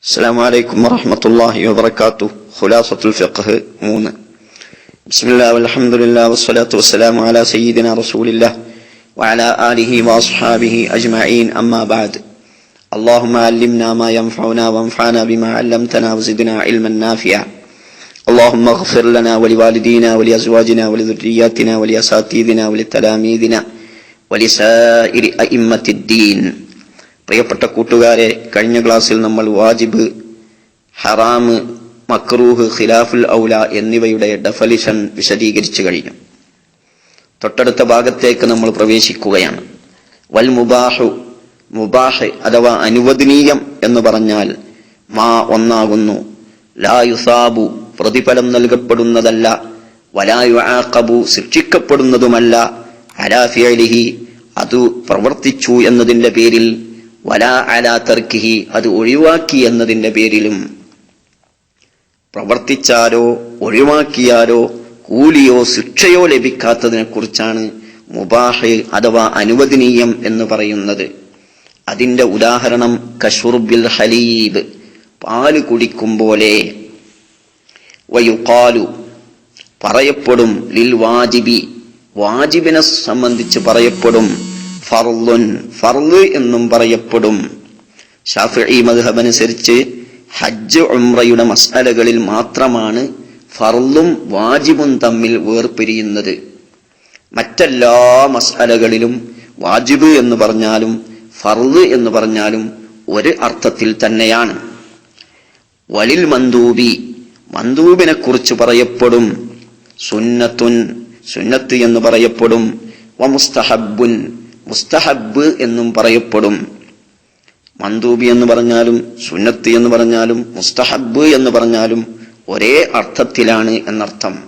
السلام عليكم ورحمة الله وبركاته. خلاصة الفقه مون. بسم الله والحمد لله والصلاة والسلام على سيدنا رسول الله وعلى آله وأصحابه أجمعين. أما بعد اللهم علمنا ما ينفعنا وانفعنا بما علمتنا وزدنا علما نافعا. اللهم اغفر لنا ولوالدينا ولأزواجنا ولذرياتنا ولأساتذتنا ولتلاميذنا ولسائر أئمة الدين. പ്രിയപ്പെട്ട കൂട്ടുകാരെ കഴിഞ്ഞ ക്ലാസ്സിൽ നമ്മൾ വാജിബ് ഹറാമ് മക്രൂഹ് ഖിലാഫുൽ ഔല എന്നിവയുടെ ഡെഫലിഷൻ വിശദീകരിച്ചു കഴിഞ്ഞു. തൊട്ടടുത്ത ഭാഗത്തേക്ക് നമ്മൾ പ്രവേശിക്കുകയാണ്. വൽ മുബാഹു മുബാഹ് അഥവാ അനുവദനീയം എന്ന് പറഞ്ഞാൽ മാ ഒന്നാകുന്നു. ലായുസാബു പ്രതിഫലം നൽകപ്പെടുന്നതല്ല. വലായു ആക്കബു ശിക്ഷിക്കപ്പെടുന്നതുമല്ല. അലാഫിയലിഹി അത് പ്രവർത്തിച്ചു എന്നതിന്റെ പേരിൽ വലാ അലാ തർക്കിഹി അത് ഒഴിവാക്കി എന്നതിന്റെ പേരിലും. പ്രവർത്തിച്ചാലോ ഒഴിവാക്കിയാലോ കൂലിയോ ശിക്ഷയോ ലഭിക്കാത്തതിനെ കുറിച്ചാണ് മുബാഹ് അഥവാ അനുവദനീയം എന്ന് പറയുന്നത്. അതിന്റെ ഉദാഹരണം കഷുർബിൽ ഹലീബ് പാൽ കുടിക്കും പോലെ. വയുക്കാലു പറയപ്പെടും ലിൽ വാജിബി വാജിബിനെ സംബന്ധിച്ച് പറയപ്പെടും. ഫർലുൻ ഫർൽ എന്നും പറയപ്പെടും. ഷാഫി മദ്ഹബനുസരിച്ച് ഹജ്ജ് ഉംറയുടെ മസാലകളിൽ മാത്രമാണ് ഫർലും വാജിബും തമ്മിൽ വേർപിരിയുന്നത്. മറ്റെല്ലാ മസാലകളിലും വാജിബ് എന്ന് പറഞ്ഞാലും ഫർൽ എന്ന് പറഞ്ഞാലും ഒരു അർത്ഥത്തിൽ തന്നെയാണ്. വലിൽ മന്ദൂബി മന്ദൂബിനെ കുറിച്ച് പറയപ്പെടും. സുന്നത്തുൻ സുന്നത്ത് എന്ന് പറയപ്പെടും. വമുസ്തഹബുൻ മുസ്തഹബ് എന്നും പറയപ്പെടും. മന്ദൂബി എന്ന് പറഞ്ഞാലും സുന്നത്ത് എന്ന് പറഞ്ഞാലും മുസ്തഹബ് എന്ന് പറഞ്ഞാലും ഒരേ അർത്ഥത്തിലാണ് എന്നർത്ഥം.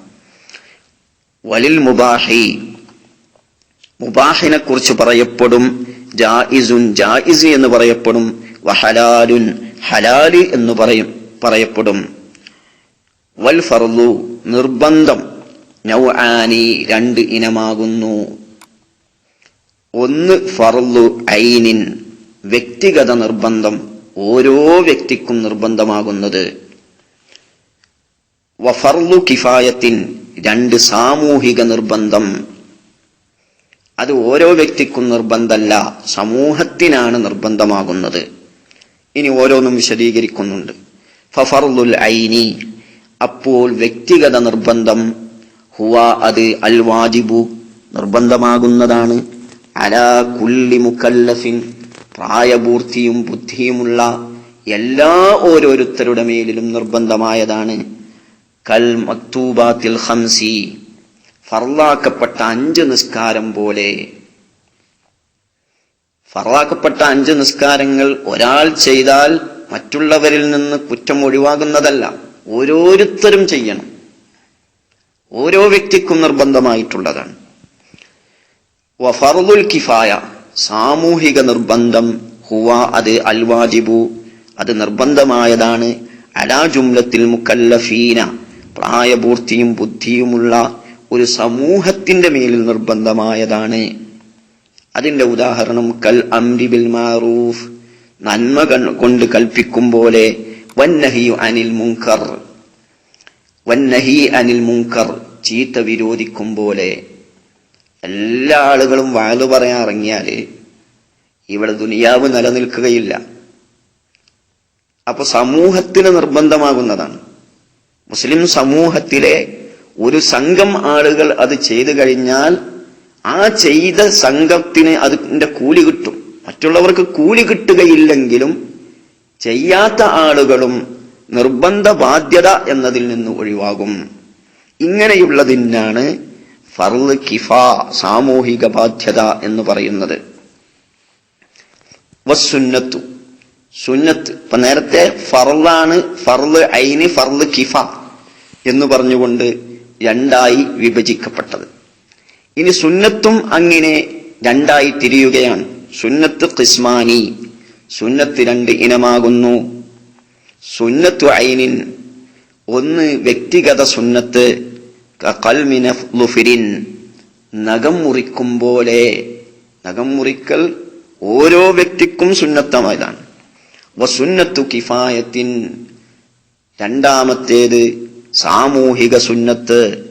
വലിൽ മുബാഹി. മുബാഹിനെ കുറിച്ച് പറയപ്പെടും ജായിസുൻ ജായിസ് എന്ന് പറയപ്പെടും വഹലാലുൻ ഹലാൽ എന്ന് പറയും പറയപ്പെടും. വൽ ഫർലു നിർബന്ധം. നൗആനി രണ്ട് ഇനമാകുന്നു. ഒന്ന് ഫർലു ഐനിൻ വ്യക്തിഗത നിർബന്ധം ഓരോ വ്യക്തിക്കും നിർബന്ധമാകുന്നത്. വഫർലു കിഫായത്തിൻ രണ്ട് സാമൂഹിക നിർബന്ധം. അത് ഓരോ വ്യക്തിക്കും നിർബന്ധമല്ല സമൂഹത്തിനാണ് നിർബന്ധമാകുന്നത്. ഇനി ഓരോന്നും വിശദീകരിക്കുന്നുണ്ട്. ഫഫർലുൽ ഐനി അപ്പോൾ വ്യക്തിഗത നിർബന്ധം ഹുവ അത് അൽ വാജിബു നിർബന്ധമാകുന്നതാണ്. അലാ കുല്ലി മുക്കല്ലഫിൻ പ്രായപൂർത്തിയും ബുദ്ധിയുമുള്ള എല്ലാ ഓരോരുത്തരുടെ മേലിലും നിർബന്ധമായതാണ്. കൽ മക്തൂബാത്തിൽ ഹംസി ഫർലാക്കപ്പെട്ട അഞ്ച് നിസ്കാരം പോലെ. ഫറാക്കപ്പെട്ട അഞ്ച് നിസ്കാരങ്ങൾ ഒരാൾ ചെയ്താൽ മറ്റുള്ളവരിൽ നിന്ന് കുറ്റം ഒഴിവാകുന്നതല്ല ഓരോരുത്തരും ചെയ്യണം. ഓരോ വ്യക്തിക്കും നിർബന്ധമായിട്ടുള്ളതാണ്. വഫറുൽ കിഫായ. സാമൂഹിക നിർബന്ധം. ഹുവ അത് അൽവാജിബു. അത് നിർബന്ധമായതാണ്. അലാ ജുംലത്തിൽ മുക്കല്ലഫീന. പ്രായപൂർത്തിയും ബുദ്ധിയുമുള്ള ഒരു സമൂഹത്തിന്റെ മേലിൽ നിർബന്ധമായതാണ്. അതിന്റെ ഉദാഹരണം കൽ അംരി ബിൽ മാറൂഫ്. നന്മ കൊണ്ട് കൽപ്പിക്കും പോലെ വന്നഹി അനിൽ മുങ്കർ വന്നഹി അനിൽ മുങ്കർ ചീത്ത വിരോധിക്കും പോലെ. എല്ലാ ആളുകളും വാഴു പറയാൻ ഇറങ്ങിയാൽ ഇവിടെ ദുനിയാവ് നിലനിൽക്കുകയില്ല. അപ്പൊ സമൂഹത്തിന് നിർബന്ധമാകുന്നതാണ്. മുസ്ലിം സമൂഹത്തിലെ ഒരു സംഘം ആളുകൾ അത് ചെയ്തു കഴിഞ്ഞാൽ ആ ചെയ്ത സംഘത്തിന് അതിന്റെ കൂലി കിട്ടും. മറ്റുള്ളവർക്ക് കൂലി കിട്ടുകയില്ലെങ്കിലും ചെയ്യാത്ത ആളുകളും നിർബന്ധ ബാധ്യത എന്നതിൽ നിന്ന് ഒഴിവാകും. ഇങ്ങനെയുള്ളതിനാണ് ഫർൾ കിഫ സാമൂഹിക ബാധ്യത എന്ന് പറയുന്നത്. വസ്സുന്നത്തു. സുന്നത്ത്. ഇപ്പൊ നേരത്തെ ഫർളാണ് ഫർൾ ഐന് ഫർൾ കിഫ എന്ന് പറഞ്ഞുകൊണ്ട് രണ്ടായി വിഭജിക്കപ്പെട്ടത്. ഇനി സുന്നത്തും അങ്ങനെ രണ്ടായി തിരിയുകയാണ്. സുന്നത്ത് ഖിസ്മാനി സുന്നത്ത് രണ്ട് ഇനമാകുന്നു. സുന്നത്തു ഐനിൻ ഒന്ന് വ്യക്തിഗത സുന്നത്ത് കൽമിനുഫിരിൻ നഖം മുറിക്കും പോലെ. നഖം മുറിക്കൽ ഓരോ വ്യക്തിക്കും സുന്നത്തമായതാണ്. വസുന്നത്തു കിഫായത്തിൻ. രണ്ടാമത്തേത് സാമൂഹിക സുന്നത്ത്.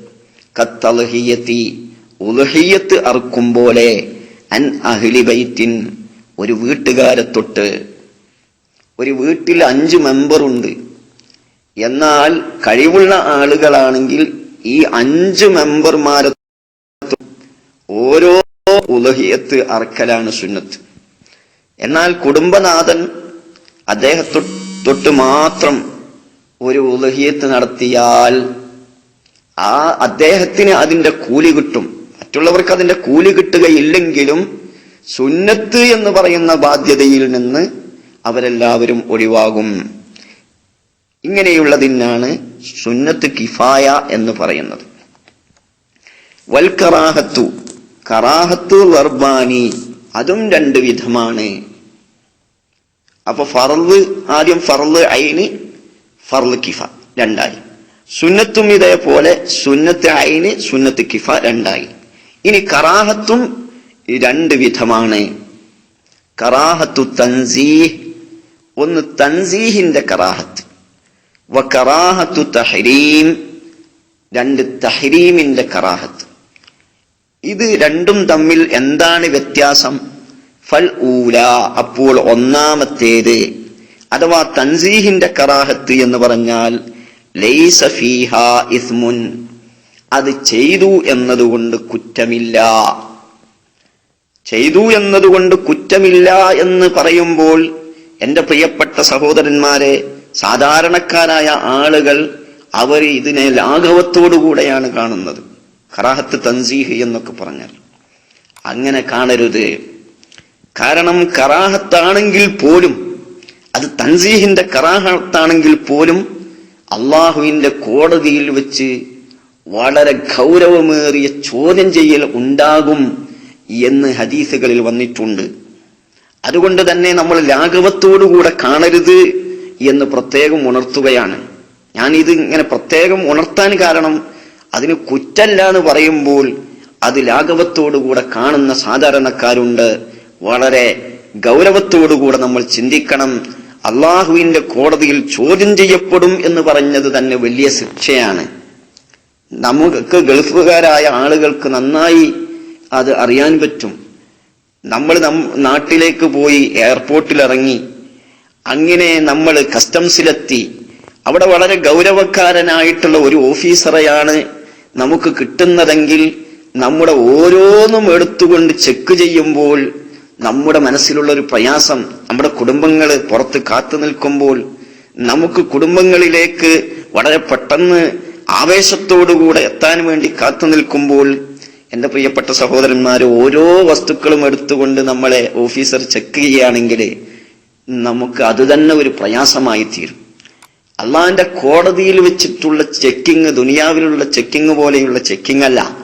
കത്തലഹിയത്തി. ഉലഹിയത്ത് അറുക്കും പോലെ. അൻ അഹിലിബൈത്തിൻ ഒരു വീട്ടുകാരെ തൊട്ട്. ഒരു വീട്ടിൽ അഞ്ച് മെമ്പറുണ്ട്. എന്നാൽ കഴിവുള്ള ആളുകളാണെങ്കിൽ ഈ അഞ്ച് മെമ്പർമാരെ ഓരോ ഉലഹിയത്ത് അർക്കലാണ് സുന്നത്ത്. എന്നാൽ കുടുംബനാഥൻ അദ്ദേഹത്തൊ തൊട്ട് മാത്രം ഒരു ഉലഹിയത്ത് നടത്തിയാൽ ആ അദ്ദേഹത്തിന് അതിന്റെ കൂലി കിട്ടും. മറ്റുള്ളവർക്ക് അതിന്റെ കൂലി കിട്ടുകയില്ലെങ്കിലും സുന്നത്ത് എന്ന് പറയുന്ന ബാധ്യതയിൽ നിന്ന് അവരെല്ലാവരും ഒഴിവാകും. ഇങ്ങനെയുള്ളതിനാണ് സുന്നത്ത് കിഫായ എന്ന് പറയുന്നത്. വൽക്കറാഹത്തു കറാഹത്തു വർബാനി അതും രണ്ട് വിധമാണ്. അപ്പൊ ഫറൽ ആദ്യം ഫറൽ അയിന് ഫറൽ കിഫ രണ്ടായി. സുന്നത്തും ഇതേപോലെ സുന്നത്ത് ഐന് സുന്നത്ത് കിഫ രണ്ടായി. ഇനി കറാഹത്തും രണ്ട് വിധമാണ്. കറാഹത്തു തൻസീഹ് ഒന്ന് തൻസീഹിന്റെ കറാഹത്ത്. വ കറാഹത്തു തഹരീം. രണ്ട് തഹരീമിന്റെ കറാഹത്ത്. ഇത് രണ്ടും തമ്മിൽ എന്താണ് വ്യത്യാസം? ഫൽ ഊല അപ്പോൾ ഒന്നാമത്തേത്. അഥവാ തൻസീഹിന്റെ കറാഹത്ത് എന്ന് പറഞ്ഞാൽ ലൈസ ഫീഹ ഇസ്മുൻ. അത് ചെയ്തു എന്നതുകൊണ്ട് കുറ്റമില്ല. ചെയ്തു എന്നതുകൊണ്ട് കുറ്റമില്ല എന്ന് പറയുമ്പോൾ എന്റെ പ്രിയപ്പെട്ട സഹോദരന്മാരെ സാധാരണക്കാരായ ആളുകൾ അവർ ഇതിനെ ലാഘവത്തോടുകൂടെയാണ് കാണുന്നത്. കറാഹത്ത് തൻസീഹ് എന്നൊക്കെ പറഞ്ഞാൽ. അങ്ങനെ കാണരുത്. കാരണം കറാഹത്താണെങ്കിൽ പോലും അത് തൻസീഹിന്റെ കറാഹത്താണെങ്കിൽ പോലും അള്ളാഹുവിന്റെ കോടതിയിൽ വെച്ച് വളരെ ഗൗരവമേറിയ ചോദ്യം ചെയ്യൽ ഉണ്ടാകും എന്ന് ഹദീസുകളിൽ വന്നിട്ടുണ്ട്. അതുകൊണ്ട് തന്നെ നമ്മൾ ലാഘവത്തോടുകൂടെ കാണരുത്. എന്ന് പ്രത്യേകം ഉണർത്തുകയാണ്. ഞാൻ ഇത് ഇങ്ങനെ പ്രത്യേകം ഉണർത്താൻ കാരണം അതിന് കുറ്റല്ല എന്ന് പറയുമ്പോൾ അത് ലാഘവത്തോടുകൂടെ കാണുന്ന സാധാരണക്കാരുണ്ട്. വളരെ ഗൗരവത്തോടുകൂടെ നമ്മൾ ചിന്തിക്കണം. അള്ളാഹുവിന്റെ കോടതിയിൽ ചോദ്യം ചെയ്യപ്പെടും എന്ന് പറഞ്ഞത് തന്നെ വലിയ ശിക്ഷയാണ്. നമുക്ക് ഗൾഫുകാരായ ആളുകൾക്ക് നന്നായി അത് അറിയാൻ പറ്റും. നമ്മൾ നാട്ടിലേക്ക് പോയി എയർപോർട്ടിൽ ഇറങ്ങി അങ്ങനെ നമ്മൾ കസ്റ്റംസിലെത്തി അവിടെ വളരെ ഗൗരവക്കാരനായിട്ടുള്ള ഒരു ഓഫീസറെയാണ് നമുക്ക് കിട്ടുന്നതെങ്കിൽ നമ്മുടെ ഓരോന്നും എടുത്തുകൊണ്ട് ചെക്ക് ചെയ്യുമ്പോൾ നമ്മുടെ മനസ്സിലുള്ള ഒരു പ്രയാസം നമ്മുടെ കുടുംബങ്ങൾ പുറത്ത് കാത്തു നിൽക്കുമ്പോൾ നമുക്ക് കുടുംബങ്ങളിലേക്ക് വളരെ പെട്ടെന്ന് ആവേശത്തോടുകൂടെ എത്താൻ വേണ്ടി കാത്തു നിൽക്കുമ്പോൾ എന്റെ പ്രിയപ്പെട്ട സഹോദരന്മാർ ഓരോ വസ്തുക്കളും എടുത്തുകൊണ്ട് നമ്മളെ ഓഫീസർ ചെക്ക് ചെയ്യുകയാണെങ്കിൽ നമുക്ക് അത് തന്നെ ഒരു പ്രയാസമായി തീരും. അള്ളാഹിന്റെ കോടതിയിൽ വെച്ചിട്ടുള്ള ചെക്കിങ് ദുനിയാവിലുള്ള ചെക്കിങ് പോലെയുള്ള ചെക്കിംഗ് അല്ല.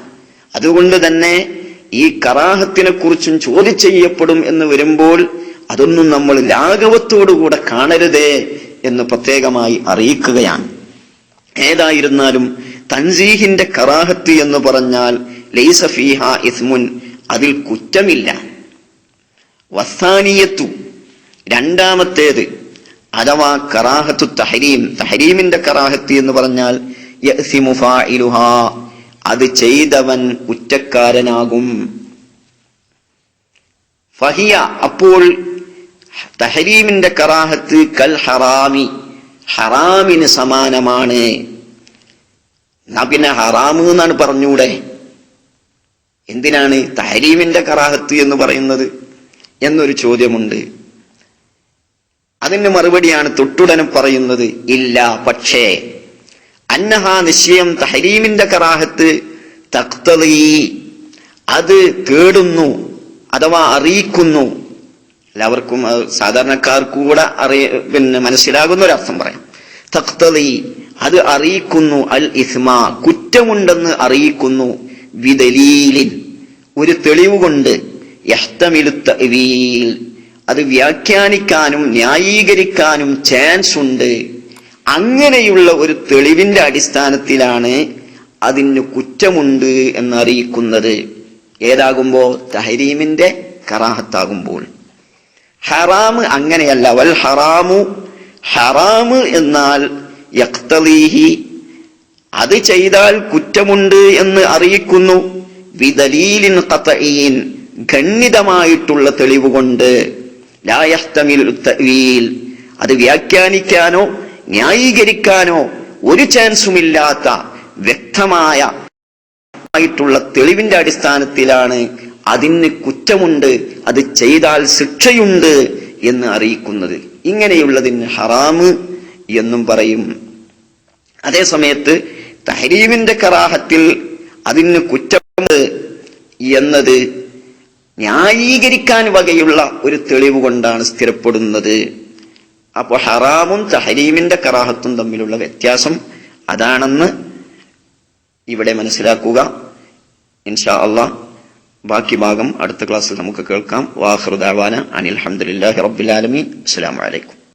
അതുകൊണ്ട് തന്നെ ഈ കറാഹത്തിനെ കുറിച്ചും ചോദ്യം ചെയ്യപ്പെടും എന്ന് വരുമ്പോൾ അതൊന്നും നമ്മൾ ലാഘവത്തോടുകൂടെ കാണരുതേ എന്ന് പ്രത്യേകമായി അറിയിക്കുകയാണ്. ഏതായിരുന്നാലും തൻസീഹിന്റെ കറാഹത്ത് എന്ന് പറഞ്ഞാൽ ലൈസ ഫീഹ ഇസ്മുൻ അതിൽ കുറ്റമില്ല. വസാനിയത്തു രണ്ടാമത്തേത് അഥവാ കറാഹത്തു തഹരീം തഹരീമിന്റെ കറാഹത്ത് എന്ന് പറഞ്ഞാൽ അത് ചെയ്തവൻ കുറ്റക്കാരനാകും. ഫഹിയ അപ്പോൾ തഹരീമിന്റെ കറാഹത്ത് കൽ ഹറാമി ഹറാമിന് സമാനമാണ്. പിന്നെ ഹറാമ് എന്നാണ് പറഞ്ഞൂടെ? എന്തിനാണ് തഹരീമിന്റെ കറാഹത്ത് എന്ന് പറയുന്നത്? എന്നൊരു ചോദ്യമുണ്ട്. അതിന് മറുപടിയാണ് തൊട്ടുടനെ പറയുന്നത് ഇല്ല പക്ഷേ. അന്നഹ നിശ്ചയം തഹരീമിന്റെ കറാഹത്ത് തക്തീ അത് കേടുന്നു അഥവാ അറിയിക്കുന്നു. എല്ലാവർക്കും സാധാരണക്കാർക്കും കൂടെ അറിയ പിന്നെ മനസ്സിലാകുന്ന ഒരർത്ഥം പറയാം. തക്തീ അത് അറിയിക്കുന്നു അൽ ഇസ്മ കുറ്റമുണ്ടെന്ന് അറിയിക്കുന്നു വിദലീലിൻ ഒരു തെളിവുകൊണ്ട് യഹ്തമിലു അത് വ്യാഖ്യാനിക്കാനും ന്യായീകരിക്കാനും ചാൻസ് ഉണ്ട്. അങ്ങനെയുള്ള ഒരു തെളിവിന്റെ അടിസ്ഥാനത്തിലാണ് അതിന് കുറ്റമുണ്ട് എന്നറിയിക്കുന്നത്. ഏതാകുമ്പോൾ തഹരീമിന്റെ കറാഹത്താകുമ്പോൾ. ഹറാമ് അങ്ങനെയല്ല. വൽ ഹറാമു ഹറാമ് എന്നാൽ യക്തലീഹി അത് ചെയ്താൽ കുറ്റമുണ്ട് എന്ന് അറിയിക്കുന്നു. വിദലീലിൻ ഖതഈൻ ഖണ്ഡിതമായിട്ടുള്ള തെളിവുകൊണ്ട് അത് വ്യാഖ്യാനിക്കാനോ ന്യായീകരിക്കാനോ ഒരു ചാൻസുമില്ലാത്ത വ്യക്തമായ ആയിട്ടുള്ള തെളിവിന്റെ അടിസ്ഥാനത്തിലാണ് അതിന് കുറ്റമുണ്ട് അത് ചെയ്താൽ ശിക്ഷയുണ്ട് എന്ന് അറിയിക്കുന്നത്. ഇങ്ങനെയുള്ളതിന് ഹറാമ് എന്നും പറയും. അതേ സമയത്ത് തഹരീമിന്റെ കറാഹത്തിൽ അതിന് കുറ്റമുണ്ട് എന്നത് ന്യായീകരിക്കാൻ വകയുള്ള ഒരു തെളിവ് കൊണ്ടാണ് സ്ഥിരപ്പെടുന്നത്. അപ്പോൾ ഹറാമും തഹരീമിന്റെ കറാഹത്തും തമ്മിലുള്ള വ്യത്യാസം അതാണെന്ന് ഇവിടെ മനസ്സിലാക്കുക. ഇൻഷാ അള്ളാഹ് ബാക്കി ഭാഗം അടുത്ത ക്ലാസ്സിൽ നമുക്ക് കേൾക്കാം. വാഹൃദാവാന അനിൽ അഹമ്മദില്ലാഹി റബ്ബിൽ ആലമീൻ. അസ്സലാമു അലൈക്കും.